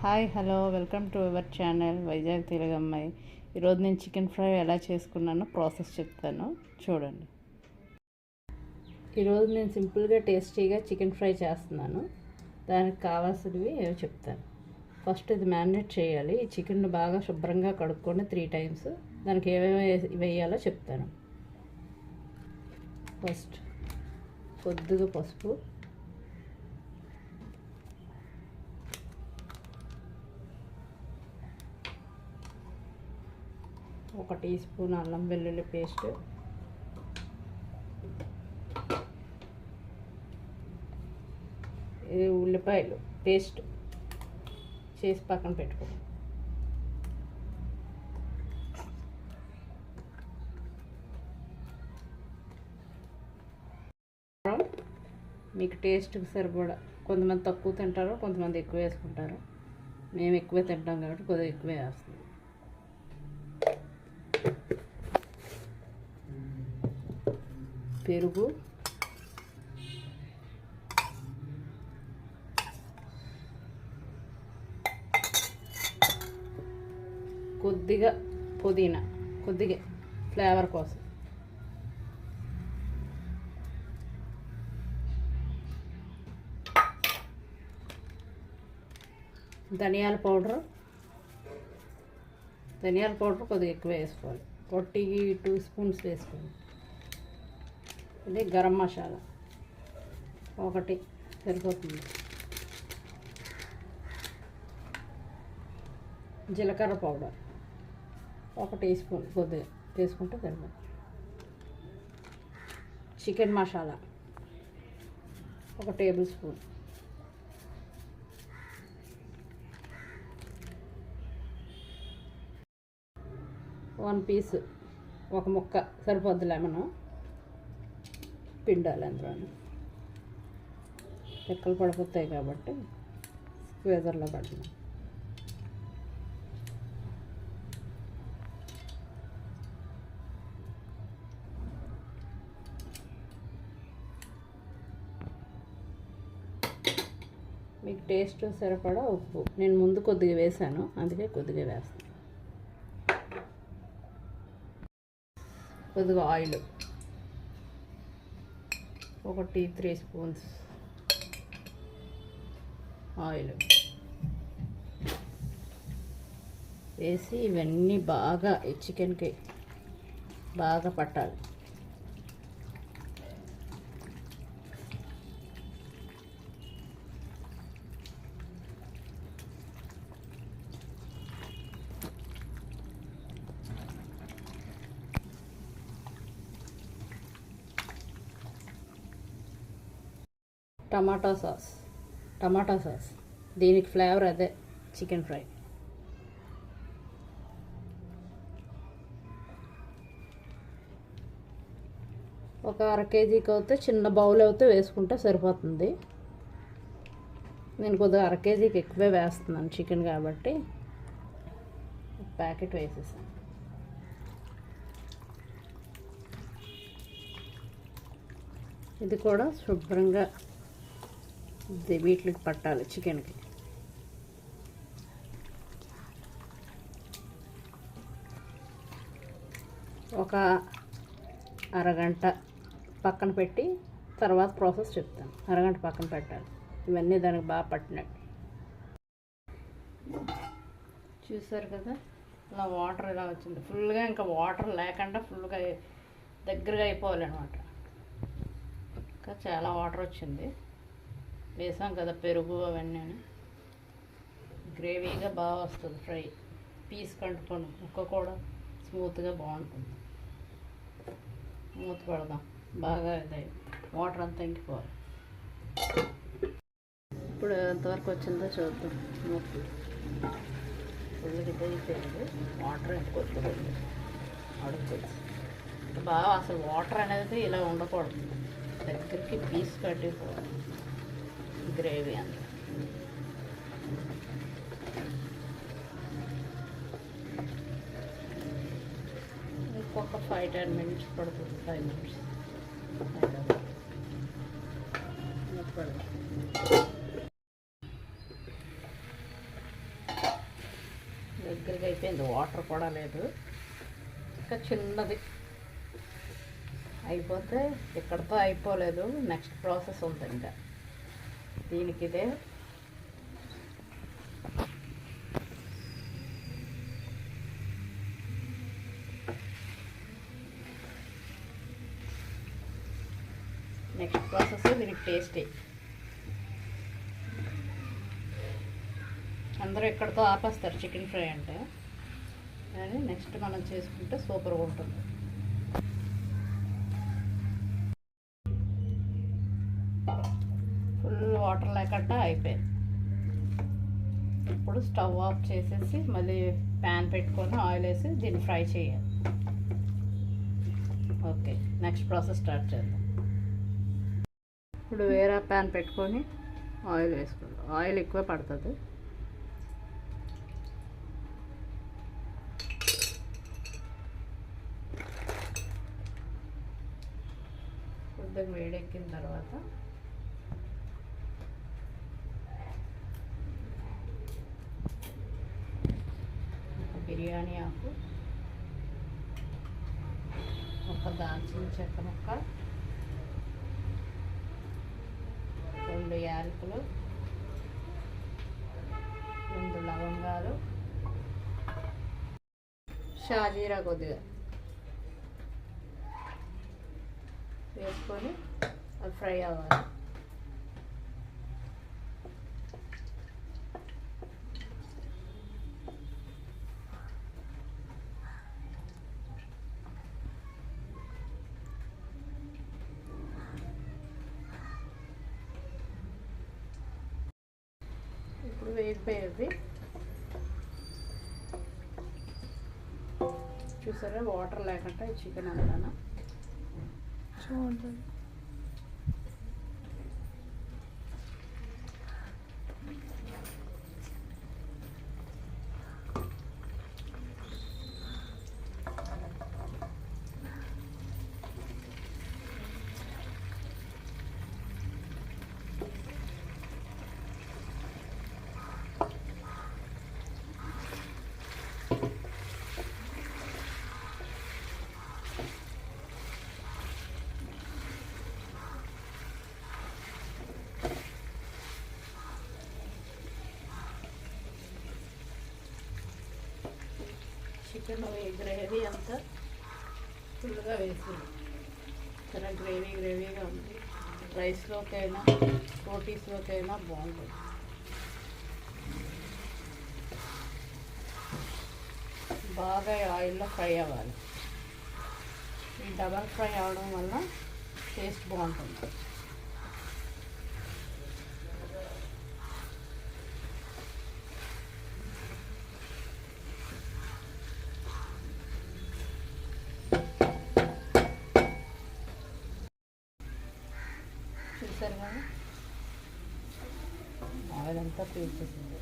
Hi hello welcome to our channel Vizag తెలుగమ్మాయి ఈరోజు నేను chicken fry ఎలా చేసుకున్నానో ప్రాసెస్ చెప్తాను. చూడండి. ఈరోజు నేను సింపుల్గా టేస్టీగా చికెన్ ఫ్రై చేస్తున్నాను. దానికి కావాల్సినవి ఏవో చెప్తాను. ఫస్ట్ ఇది మ్యారినేట్ చేయాలి. ఈ చికెన్ బాగా శుభ్రంగా కడుక్కొని త్రీ టైమ్స్ దానికి ఏమేమి వేయాలో చెప్తాను. ఫస్ట్ కొద్దిగా పసుపు ఒక టీ స్పూన్ అల్లం వెల్లుల్లి పేస్ట్. ఇది ఉల్లిపాయలు పేస్ట్ చేసి పక్కన పెట్టుకో. మీకు టేస్ట్కి సరిపడా కొంతమంది తక్కువ తింటారు కొంతమంది ఎక్కువ వేసుకుంటారు. మేము ఎక్కువ తింటాం కాబట్టి కొద్దిగా ఎక్కువే వేస్తాం పెరుగు. కొద్దిగా పుదీనా కొద్దిగా ఫ్లేవర్ కోసం. ధనియాల పౌడర్. ధనియాల పౌడర్ కొద్దిగా ఎక్కువ వేసుకోవాలి. పొట్టికి టూ స్పూన్స్ వేసుకోవాలి. ఇది గరం మసాలా. ఒకటి సరిపోతుంది. జీలకర్ర పౌడర్ ఒక టీ స్పూన్ కొద్దిగా వేసుకుంటే సరిపోతుంది. చికెన్ మసాలా ఒక టేబుల్ స్పూన్. వన్ పీస్ ఒక ముక్క సరిపోద్ది లెమను పిండాలి అందులో పిక్కలు పడిపోతాయి కాబట్టి స్క్వేజర్లో పడిన మీకు టేస్ట్ సరిపడా ఉప్పు. నేను ముందు కొద్దిగా వేసాను అందుకే కొద్దిగా వేస్తాను. కొద్దిగా ఆయిల్. ఒక టీ త్రీ స్పూన్స్ ఆయిల్. వేసి ఇవన్నీ బాగా ఈ చికెన్కి బాగా పట్టాలి. Tomato sauce. Tomato sauce. దీనికి ఫ్లేవర్ అదే చికెన్ ఫ్రై. ఒక అర కేజీకి అయితే చిన్న బౌల్ అయితే వేసుకుంటే సరిపోతుంది. నేను కొద్దిగా అర కేజీకి ఎక్కువే వేస్తున్నాను చికెన్ కాబట్టి. ప్యాకెట్ వేసేసాను. ఇది కూడా శుభ్రంగా వీటికి పట్టాలి చికెన్కి. ఒక అరగంట పక్కన పెట్టి తర్వాత ప్రాసెస్ చెప్తాను. అరగంట పక్కన పెట్టాలి. ఇవన్నీ దానికి బాగా పట్టినట్టు. చూసారు కదా? ఇలా వాటర్ ఇలా వచ్చింది. ఫుల్గా ఇంకా వాటర్ లేకుండా ఫుల్గా దగ్గరగా అయిపోవాలన్నమాట. ఇంకా చాలా వాటర్ వచ్చింది. వేసాం కదా పెరుగు అవన్నీ. గ్రేవీగా బాగా వస్తుంది ఫ్రై. పీస్ కంటుకోండి ముక్క కూడా స్మూత్గా బాగుంటుంది. మూత పెడదాం. బాగా ఇది వాటర్ అంతా ఇంకిపోవాలి. ఇప్పుడు ఎంతవరకు వచ్చిందో చూద్దాం. మూత. ఫుల్గా అయిపోయింది. వాటర్ ఇంకొద్దు అడుగుతుంది బాగా అసలు వాటర్ అనేది ఇలా ఉండకూడదు. దగ్గరికి పీస్ కట్టిపోవాలి గ్రేవీ అంతా ఇంకొక ఫైవ్ టెన్ మినిట్స్ పడుతుంది ఫైవ్ మినిట్స్ దగ్గరగా అయిపోయింది వాటర్ కూడా లేదు. ఇంకా చిన్నది. అయిపోతే ఇక్కడతో అయిపోలేదు నెక్స్ట్ ప్రాసెస్ ఉంది ఇంకా. దీనికి ఇదే నెక్స్ట్ ప్రాసెస్ దీనికి టేస్టీ అందరూ ఎక్కడితో ఆపేస్తారు చికెన్ ఫ్రై అంటే. కానీ నెక్స్ట్ మనం చేసుకుంటే సూపర్గా ఉంటుంది. కట్ట అయిపోయింది. ఇప్పుడు స్టవ్ ఆఫ్ చేసేసి మళ్ళీ ప్యాన్ పెట్టుకొని ఆయిల్ వేసి దీన్ని ఫ్రై చేయాలి. ఓకే నెక్స్ట్ ప్రాసెస్ స్టార్ట్ చేద్దాం. ఇప్పుడు వేరే ప్యాన్ పెట్టుకొని ఆయిల్ వేసుకుందాం. ఆయిల్ ఎక్కువ పడుతుంది. కొద్దిగా వేడెక్కిన తర్వాత ఒక బిర్యానీ ఆకు. ఒక దాల్చిన చెక్క ముక్క. రెండు యాలకులు. రెండు లవంగాలు. షాజీరా కొద్దిగా వేసుకొని అది ఫ్రై అవ్వాలి. వేగిపోయేవి చూసారా? వాటర్ లేకుండా ఈ చికెన్ అంతా చూడండి. చికెన్ గ్రేవీ అంతా ఫుల్గా వేసింది చాలా గ్రేవీ గ్రేవీగా ఉంది. రైస్లోకైనా రోటీస్లోకైనా బాగుంటుంది. బాగా ఆయిల్లో ఫ్రై అవ్వాలి. ఈ డబల్ ఫ్రై అవడం వల్ల టేస్ట్ బాగుంటుంది చూసారు కదా ఆయిల్ అంతా పీల్చేసింది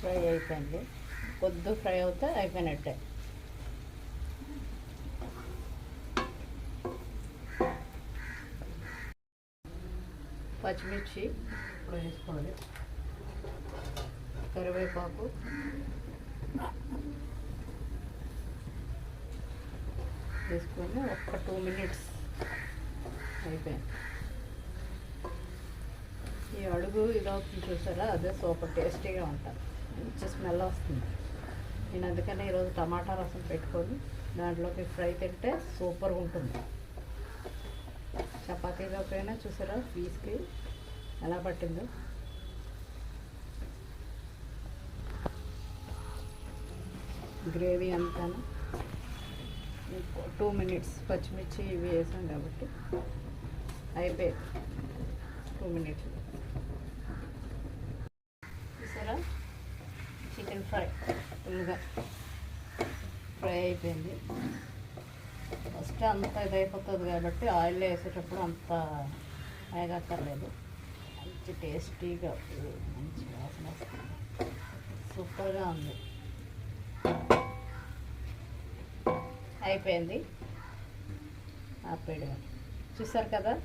ఫ్రై అయిపోయింది. కొద్ది ఫ్రై అవుతే అయిపోయినట్టే. పచ్చిమిర్చి ఇప్పుడు వేసుకోవాలి. కరివేపాకు. వేసుకొని ఒక్క టూ మినిట్స్ అయిపోయింది. ఈ అడుగు ఇలా అవుతుంది చూసారా? అదే సూపర్ టేస్టీగా ఉంటుంది. మంచి స్మెల్ వస్తుంది. నేను అందుకనే ఈరోజు టమాటా రసం పెట్టుకొని దాంట్లోకి ఫ్రై తింటే సూపర్గా ఉంటుంది. చపాతీలోకైనా చూసారా? పీస్కి ఎలా పట్టిందో. గ్రేవీ అంతాను. టూ మినిట్స్ పచ్చిమిర్చి ఇవి వేసాం కాబట్టి అయిపోయి టూ మినిట్స్ చూసారా చికెన్ ఫ్రై ఫుల్గా ఫ్రై అయిపోయింది ఫస్ట్ అంత ఇదైపోతుంది కాబట్టి ఆయిల్ వేసేటప్పుడు అంత వేగక్కర్లేదు మంచి టేస్టీగా మంచి వాసన వస్తుంది. సూపర్గా ఉంది. అయిపోయింది. ఆపేయడం చూసారు కదా?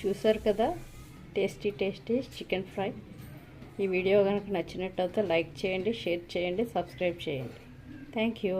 చూసారు కదా? Tasty tasty chicken fry. ఈ వీడియో కనుక నచ్చినట్టయితే లైక్ చేయండి షేర్ చేయండి సబ్స్క్రైబ్ చేయండి. Thank you.